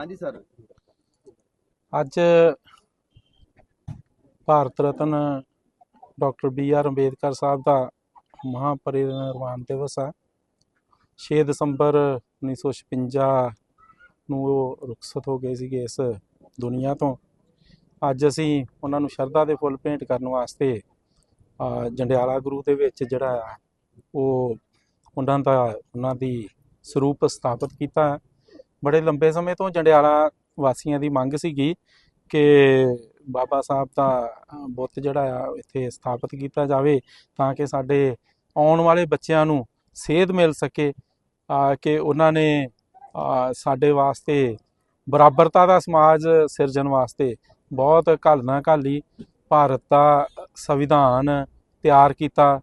ਹਾਂਜੀ, ਸਰ। ਅੱਜ Bharat Ratna doctor B R Ambedkar Sahib ਦਾ ਮਹਾਪਰਿਨਿਰਵਾਣ ਦਿਵਸ ਹੈ 6 ਦਸੰਬਰ 1956 ਨੂੰ ਉਹ ਰੁਖਸਤ ਹੋ ਗਏ ਸੀਗੇ ਇਸ ਦੁਨੀਆ ਤੋਂ। ਅੱਜ ਅਸੀਂ ਉਹਨਾਂ ਨੂੰ ਸ਼ਰਧਾ ਦੇ ਫੁੱਲ ਭੇਂਟ ਕਰਨ ਵਾਸਤੇ ਜੰਡਿਆਲਾ ਗੁਰੂ ਦੇ ਵਿੱਚ ਜਿਹੜਾ ਆ, ਉਹ ਉਹਨਾਂ ਦਾ, ਉਹਨਾਂ ਦੀ ਸਰੂਪ ਸਥਾਪਿਤ ਕੀਤਾ। ਹੈ। ਬੜੇ ਲੰਬੇ ਸਮੇਂ ਤੋਂ ਜੰਡਿਆਲਾ ਵਾਸੀਆਂ ਦੀ ਮੰਗ ਸੀਗੀ ਕਿ ਬਾਬਾ ਸਾਹਿਬ ਦਾ ਬੁੱਤ ਜਿਹੜਾ ਆ, ਇੱਥੇ ਸਥਾਪਿਤ ਕੀਤਾ ਜਾਵੇ ਤਾਂ ਕਿ ਸਾਡੇ ਆਉਣ ਵਾਲੇ ਬੱਚਿਆਂ ਨੂੰ ਸੇਧ ਮਿਲ ਸਕੇ ਕਿ ਉਹਨਾਂ ਨੇ ਸਾਡੇ ਵਾਸਤੇ ਬਰਾਬਰਤਾ ਦਾ ਸਮਾਜ ਸਿਰਜਣ ਵਾਸਤੇ ਬਹੁਤ ਘਾਲਣਾ ਘਾਲੀ, ਭਾਰਤ ਦਾ ਸੰਵਿਧਾਨ ਤਿਆਰ ਕੀਤਾ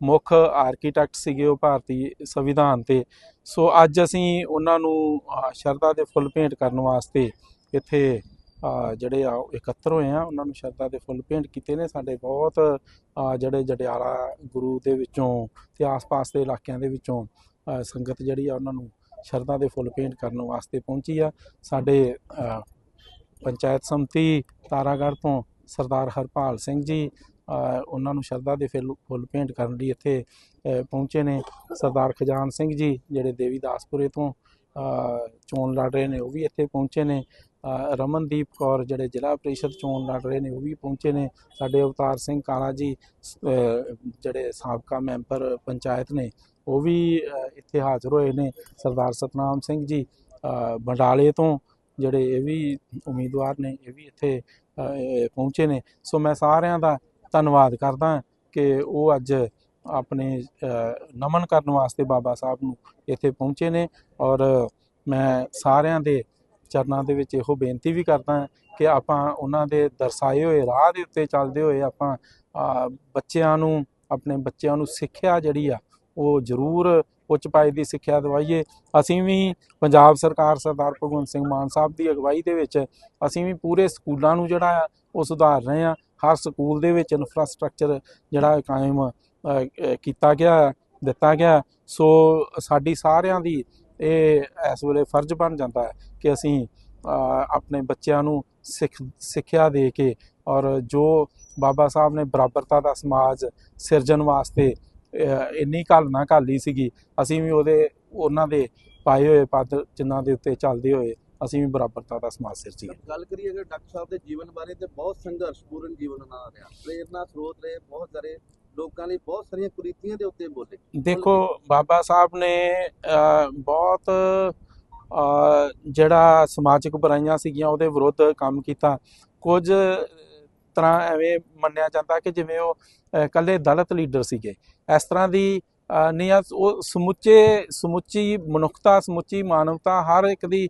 ਮੁੱਖ ਆਰਕੀਟੈਕਟ ਸੀਗੇ ਉਹ ਭਾਰਤੀ ਸੰਵਿਧਾਨ ਤੇ। ਸੋ ਅੱਜ ਅਸੀਂ ਉਹਨਾਂ ਨੂੰ ਸ਼ਰਧਾ ਦੇ ਫੁੱਲ ਭੇਂਟ ਕਰਨ ਵਾਸਤੇ ਇੱਥੇ ਜਿਹੜੇ ਆ ਉਹ ਇਕੱਤਰ ਹੋਏ ਆ, ਉਹਨਾਂ ਨੂੰ ਸ਼ਰਧਾ ਦੇ ਫੁੱਲ ਭੇਂਟ ਕੀਤੇ ਨੇ। ਸਾਡੇ ਬਹੁਤ ਜਿਹੜੇ ਜੜਿਆਲਾ ਗੁਰੂ ਦੇ ਵਿੱਚੋਂ ਤੇ ਆਸ-ਪਾਸ ਦੇ ਇਲਾਕਿਆਂ ਦੇ ਵਿੱਚੋਂ ਸੰਗਤ ਜਿਹੜੀ ਆ ਉਹਨਾਂ ਨੂੰ ਸ਼ਰਧਾ ਦੇ ਫੁੱਲ ਭੇਂਟ ਕਰਨ ਵਾਸਤੇ ਪਹੁੰਚੀ ਆ। ਸਾਡੇ ਪੰਚਾਇਤ ਸੰਮਤੀ ਤਾਰਾਗੜ੍ਹ ਤੋਂ ਸਰਦਾਰ ਹਰਪਾਲ ਸਿੰਘ ਜੀ ਉਹਨਾਂ ਨੂੰ ਸ਼ਰਧਾ ਦੇ ਫੁੱਲ ਫੁੱਲ ਭੇਂਟ ਕਰਨ ਲਈ ਇੱਥੇ ਪਹੁੰਚੇ ਨੇ ਸਰਦਾਰ ਖਜਾਨ ਸਿੰਘ ਜੀ, ਜਿਹੜੇ ਦੇਵੀ ਦਾਸਪੁਰੇ ਤੋਂ ਚੋਣ ਲੜ ਰਹੇ ਨੇ, ਉਹ ਵੀ ਇੱਥੇ ਪਹੁੰਚੇ ਨੇ। ਰਮਨਦੀਪ ਕੌਰ ਜਿਹੜੇ ਜ਼ਿਲ੍ਹਾ ਪ੍ਰੀਸ਼ਦ ਚੋਣ ਲੜ ਰਹੇ ਨੇ, ਉਹ ਵੀ ਪਹੁੰਚੇ ਨੇ। ਸਾਡੇ ਅਵਤਾਰ ਸਿੰਘ ਕਾਲਾ ਜੀ ਜਿਹੜੇ ਸਾਬਕਾ ਮੈਂਬਰ ਪੰਚਾਇਤ ਨੇ, ਉਹ ਵੀ ਇੱਥੇ ਹਾਜ਼ਰ ਹੋਏ ਨੇ। ਸਰਦਾਰ ਸਤਨਾਮ ਸਿੰਘ ਜੀ ਬੰਡਾਲੇ ਤੋਂ ਜਿਹੜੇ ਇਹ ਵੀ ਉਮੀਦਵਾਰ ਨੇ, ਇਹ ਵੀ ਇੱਥੇ ਪਹੁੰਚੇ ਨੇ। ਸੋ ਮੈਂ ਸਾਰਿਆਂ ਦਾ ਧੰਨਵਾਦ ਕਰਦਾ ਕਿ ਉਹ ਅੱਜ, ਆਪਣੇ ਨਮਨ ਕਰਨ ਵਾਸਤੇ ਬਾਬਾ ਸਾਹਿਬ ਨੂੰ ਇੱਥੇ ਪਹੁੰਚੇ ਨੇ ਔਰ ਮੈਂ ਸਾਰਿਆਂ ਦੇ ਚਰਨਾਂ ਦੇ ਵਿੱਚ ਇਹੋ ਬੇਨਤੀ ਵੀ ਕਰਦਾ ਕਿ ਆਪਾਂ ਉਹਨਾਂ ਦੇ ਦਰਸਾਏ ਹੋਏ ਰਾਹ ਦੇ ਉੱਤੇ ਚੱਲਦੇ ਹੋਏ ਆਪਾਂ ਬੱਚਿਆਂ ਨੂੰ, ਆਪਣੇ ਬੱਚਿਆਂ ਨੂੰ ਸਿੱਖਿਆ ਜਿਹੜੀ ਆ, ਉਹ ਜ਼ਰੂਰ ਉੱਚ ਪਾਏ ਦੀ ਸਿੱਖਿਆ ਦਿਵਾਈਏ। ਅਸੀਂ ਵੀ ਪੰਜਾਬ ਸਰਕਾਰ ਸਰਦਾਰ ਭਗਵੰਤ ਸਿੰਘ ਮਾਨ ਸਾਹਿਬ ਦੀ ਅਗਵਾਈ ਦੇ ਵਿੱਚ ਅਸੀਂ ਵੀ ਪੂਰੇ ਸਕੂਲਾਂ ਨੂੰ ਜਿਹੜਾ ਆ, ਉਹ ਸੁਧਾਰ ਰਹੇ ਆ ਹਰ ਸਕੂਲ ਦੇ ਵਿੱਚ ਇਨਫਰਾਸਟ੍ਰਕਚਰ ਜਿਹੜਾ ਕਾਇਮ ਕੀਤਾ ਗਿਆ ਦਿੱਤਾ ਗਿਆ। ਸੋ ਸਾਡੀ ਸਾਰਿਆਂ ਦੀ ਇਹ ਇਸ ਵੇਲੇ ਫਰਜ਼ ਬਣ ਜਾਂਦਾ ਹੈ ਕਿ ਅਸੀਂ ਆਪਣੇ ਬੱਚਿਆਂ ਨੂੰ ਸਿੱਖ ਸਿੱਖਿਆ ਦੇ ਕੇ ਔਰ ਜੋ ਬਾਬਾ ਸਾਹਿਬ ਨੇ ਬਰਾਬਰਤਾ ਦਾ ਸਮਾਜ ਸਿਰਜਣ ਵਾਸਤੇ ਅ, ਇੰਨੀ ਘਾਲਣਾ ਘਾਲੀ ਸੀਗੀ ਅਸੀਂ ਵੀ ਉਹਦੇ ਉਹਨਾਂ ਦੇ ਪਾਏ ਹੋਏ ਪਦ ਜਿਨ੍ਹਾਂ ਦੇ ਉੱਤੇ ਚੱਲਦੇ ਹੋਏ ਅਸੀਂ ਵੀ ਬਰਾਬਰਤਾ ਦਾ ਸਮਾਜ ਸਿਰਜੀਏ ਗੱਲ ਕਰੀਏ ਅਗਰ ਡਾਕਟਰ ਸਾਹਿਬ ਦੇ ਜੀਵਨ ਬਾਰੇ ਤੇ ਬਹੁਤ ਸੰਘਰਸ਼ਪੂਰਨ ਜੀਵਨ ਉਹਨਾਂ ਦਾ ਰਿਹਾ। ਪ੍ਰੇਰਨਾ ਸਰੋਤ ਰਹੇ ਬਹੁਤ ਸਾਰੇ ਲੋਕਾਂ ਲਈ ਬਹੁਤ ਸਾਰੀਆਂ ਕੁਰੀਤੀਆਂ ਦੇ ਉੱਤੇ ਬੋਲੇ। ਦੇਖੋ ਬਾਬਾ ਸਾਹਿਬ ਨੇ ਬਹੁਤ ਜਿਹੜਾ ਸਮਾਜਿਕ ਬੁਰਾਈਆਂ ਸੀਗੀਆਂ ਉਹਦੇ ਵਿਰੁੱਧ ਕੰਮ ਕੀਤਾ। ਕੁਝ ਤਰ੍ਹਾਂ ਐਵੇਂ ਮੰਨਿਆ ਜਾਂਦਾ ਕਿ ਜਿਵੇਂ ਉਹ ਇਕੱਲੇ ਦਲਿਤ ਲੀਡਰ ਸੀਗੇ। ਇਸ ਤਰ੍ਹਾਂ ਦੀ ਨਹੀਂ ਆ, ਉਹ ਸਮੁੱਚੇ, ਸਮੁੱਚੀ ਮਨੁੱਖਤਾ, ਸਮੁੱਚੀ ਮਾਨਵਤਾ ਹਰ ਇੱਕ ਦੀ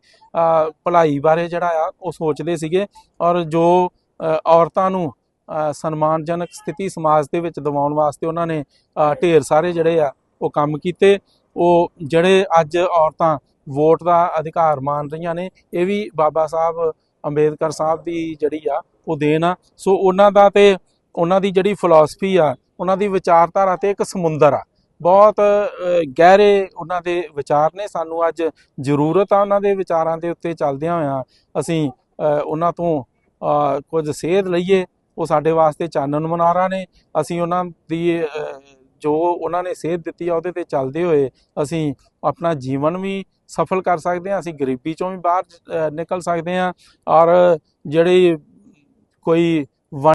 ਭਲਾਈ ਬਾਰੇ ਜਿਹੜਾ ਆ, ਉਹ ਸੋਚਦੇ ਸੀਗੇ ਔਰ ਜੋ ਔਰਤਾਂ ਨੂੰ ਸਨਮਾਨਜਨਕ ਸਥਿਤੀ ਸਮਾਜ ਦੇ ਵਿੱਚ ਦਿਵਾਉਣ ਵਾਸਤੇ ਉਹਨਾਂ ਨੇ ਢੇਰ ਸਾਰੇ ਜਿਹੜੇ ਆ, ਉਹ ਕੰਮ ਕੀਤੇ। ਉਹ ਜਿਹੜੇ ਅੱਜ ਔਰਤਾਂ ਵੋਟ ਦਾ ਅਧਿਕਾਰ ਮੰਨ ਰਹੀਆਂ ਨੇ, ਇਹ ਵੀ ਬਾਬਾ ਸਾਹਿਬ ਅੰਬੇਦਕਰ ਸਾਹਿਬ ਦੀ ਜਿਹੜੀ ਆ, ਉਹ ਦੇਣ ਆ। ਸੋ ਉਹਨਾਂ ਦਾ ਤੇ, ਉਹਨਾਂ ਦੀ ਜਿਹੜੀ ਫਿਲਾਸਫੀ ਆ, ਉਹਨਾਂ ਦੀ ਵਿਚਾਰਧਾਰਾ ਤੇ ਇੱਕ ਸਮੁੰਦਰ ਆ। ਬਹੁਤ ਗਹਿਰੇ ਉਹਨਾਂ ਦੇ ਵਿਚਾਰ ਨੇ। ਸਾਨੂੰ ਅੱਜ ਜ਼ਰੂਰਤ ਆ ਉਹਨਾਂ ਦੇ ਵਿਚਾਰਾਂ ਦੇ ਉੱਤੇ ਚੱਲਦਿਆਂ ਹੋਇਆਂ ਅਸੀਂ ਉਹਨਾਂ ਤੋਂ ਕੁਝ ਸੇਧ ਲਈਏ। ਉਹ ਸਾਡੇ ਵਾਸਤੇ ਚਾਨਣ ਮਨਾਰਾ ਨੇ। ਅਸੀਂ ਉਹਨਾਂ ਦੀ ਜੋ ਉਹਨਾਂ ਨੇ ਸੇਧ ਦਿੱਤੀ ਆ ਉਹਦੇ ਤੇ ਚੱਲਦੇ ਹੋਏ ਅਸੀਂ ਆਪਣਾ ਜੀਵਨ ਵੀ ਸਫਲ ਕਰ ਸਕਦੇ ਹਾਂ। ਅਸੀਂ ਗਰੀਬੀ ਚੋਂ ਵੀ ਬਾਹਰ ਨਿਕਲ ਸਕਦੇ ਹਾਂ। ਔਰ ਜਿਹੜੀ ਕੋਈ